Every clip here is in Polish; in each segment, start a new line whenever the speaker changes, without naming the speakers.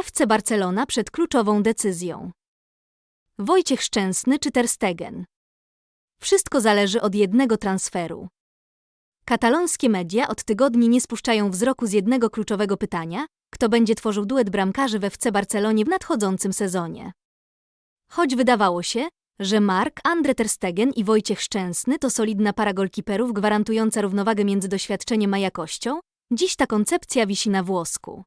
FC Barcelona przed kluczową decyzją. Wojciech Szczęsny czy Ter Stegen? Wszystko zależy od jednego transferu. Katalonskie media od tygodni nie spuszczają wzroku z jednego kluczowego pytania, kto będzie tworzył duet bramkarzy we FC Barcelonie w nadchodzącym sezonie. Choć wydawało się, że Mark, Andre Ter Stegen i Wojciech Szczęsny to solidna para golkiperów gwarantująca równowagę między doświadczeniem a jakością, dziś ta koncepcja wisi na włosku.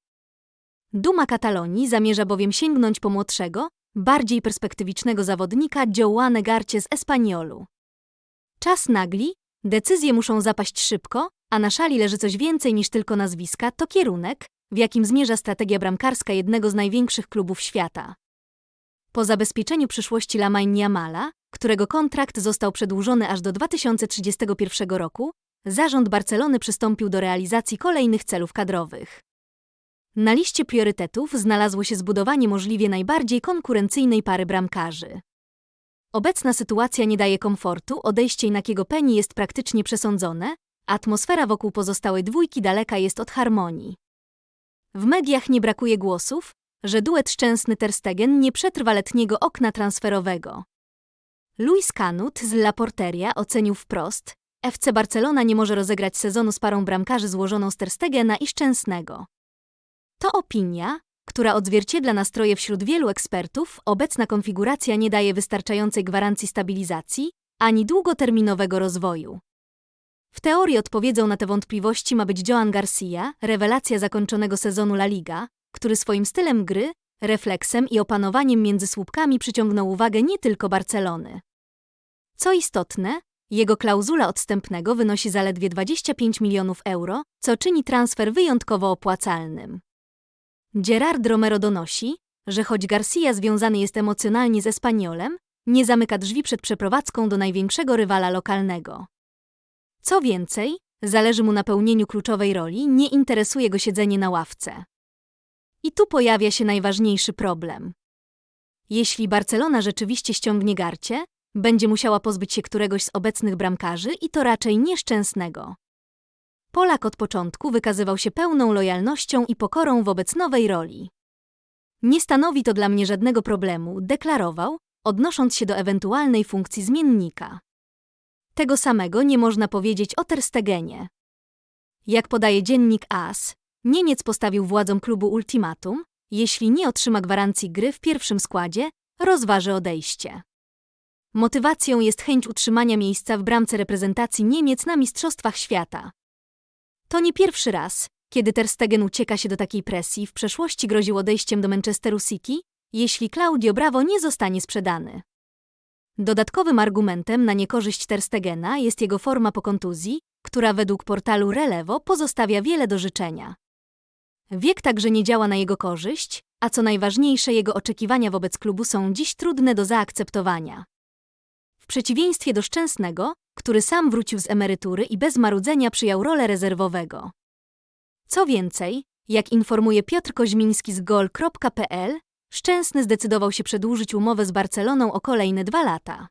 Duma Katalonii zamierza bowiem sięgnąć po młodszego, bardziej perspektywicznego zawodnika Joane Garcie z Espaniolu. Czas nagli, decyzje muszą zapaść szybko, a na szali leży coś więcej niż tylko nazwiska, to kierunek, w jakim zmierza strategia bramkarska jednego z największych klubów świata. Po zabezpieczeniu przyszłości Lamine Yamala, którego kontrakt został przedłużony aż do 2031 roku, zarząd Barcelony przystąpił do realizacji kolejnych celów kadrowych. Na liście priorytetów znalazło się zbudowanie możliwie najbardziej konkurencyjnej pary bramkarzy. Obecna sytuacja nie daje komfortu, odejście Inakiego Penny jest praktycznie przesądzone, atmosfera wokół pozostałej dwójki daleka jest od harmonii. W mediach nie brakuje głosów, że duet szczęsny Terstegen nie przetrwa letniego okna transferowego. Luis Canut z La Porteria ocenił wprost, FC Barcelona nie może rozegrać sezonu z parą bramkarzy złożoną z Terstegena i Szczęsnego. To opinia, która odzwierciedla nastroje wśród wielu ekspertów, obecna konfiguracja nie daje wystarczającej gwarancji stabilizacji ani długoterminowego rozwoju. W teorii odpowiedzią na te wątpliwości ma być Joan Garcia, rewelacja zakończonego sezonu La Liga, który swoim stylem gry, refleksem i opanowaniem między słupkami przyciągnął uwagę nie tylko Barcelony. Co istotne, jego klauzula odstępnego wynosi zaledwie 25 milionów euro, co czyni transfer wyjątkowo opłacalnym. Gerard Romero donosi, że choć Garcia związany jest emocjonalnie z Espaniolem, nie zamyka drzwi przed przeprowadzką do największego rywala lokalnego. Co więcej, zależy mu na pełnieniu kluczowej roli, nie interesuje go siedzenie na ławce. I tu pojawia się najważniejszy problem. Jeśli Barcelona rzeczywiście ściągnie Garcie, będzie musiała pozbyć się któregoś z obecnych bramkarzy i to raczej nieszczęsnego. Polak od początku wykazywał się pełną lojalnością i pokorą wobec nowej roli. Nie stanowi to dla mnie żadnego problemu, deklarował, odnosząc się do ewentualnej funkcji zmiennika. Tego samego nie można powiedzieć o Terstegenie. Jak podaje dziennik AS, Niemiec postawił władzom klubu ultimatum, jeśli nie otrzyma gwarancji gry w pierwszym składzie, rozważy odejście. Motywacją jest chęć utrzymania miejsca w bramce reprezentacji Niemiec na Mistrzostwach Świata. To nie pierwszy raz, kiedy Ter Stegen ucieka się do takiej presji, w przeszłości groził odejściem do Manchesteru City, jeśli Claudio Bravo nie zostanie sprzedany. Dodatkowym argumentem na niekorzyść Ter Stegena jest jego forma po kontuzji, która według portalu Relevo pozostawia wiele do życzenia. Wiek także nie działa na jego korzyść, a co najważniejsze, jego oczekiwania wobec klubu są dziś trudne do zaakceptowania. W przeciwieństwie do Szczęsnego, który sam wrócił z emerytury i bez marudzenia przyjął rolę rezerwowego. Co więcej, jak informuje Piotr Koźmiński z gol.pl, Szczęsny zdecydował się przedłużyć umowę z Barceloną o kolejne dwa lata.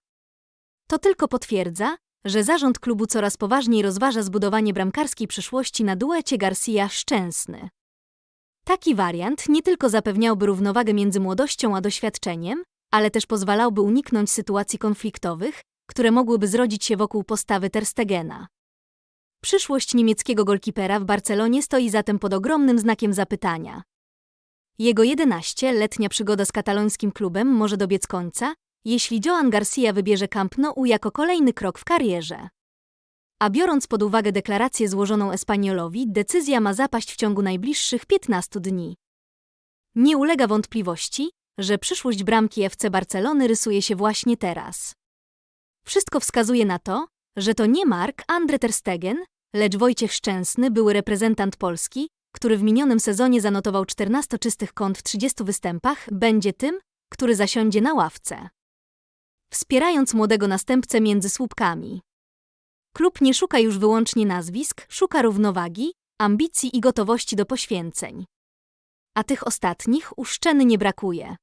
To tylko potwierdza, że zarząd klubu coraz poważniej rozważa zbudowanie bramkarskiej przyszłości na duecie Garcia-Szczęsny. Taki wariant nie tylko zapewniałby równowagę między młodością a doświadczeniem, ale też pozwalałby uniknąć sytuacji konfliktowych, które mogłyby zrodzić się wokół postawy Terstegena. Przyszłość niemieckiego golkipera w Barcelonie stoi zatem pod ogromnym znakiem zapytania. Jego 11-letnia przygoda z katalońskim klubem może dobiec końca, jeśli Joan Garcia wybierze Camp Nou jako kolejny krok w karierze. A biorąc pod uwagę deklarację złożoną Espaniolowi, decyzja ma zapaść w ciągu najbliższych 15 dni. Nie ulega wątpliwości, że przyszłość bramki FC Barcelony rysuje się właśnie teraz. Wszystko wskazuje na to, że to nie Mark Andre Ter Stegen, lecz Wojciech Szczęsny, były reprezentant Polski, który w minionym sezonie zanotował 14 czystych kąt w 30 występach, będzie tym, który zasiądzie na ławce. Wspierając młodego następcę między słupkami. Klub nie szuka już wyłącznie nazwisk, szuka równowagi, ambicji i gotowości do poświęceń. A tych ostatnich u Szczeny nie brakuje.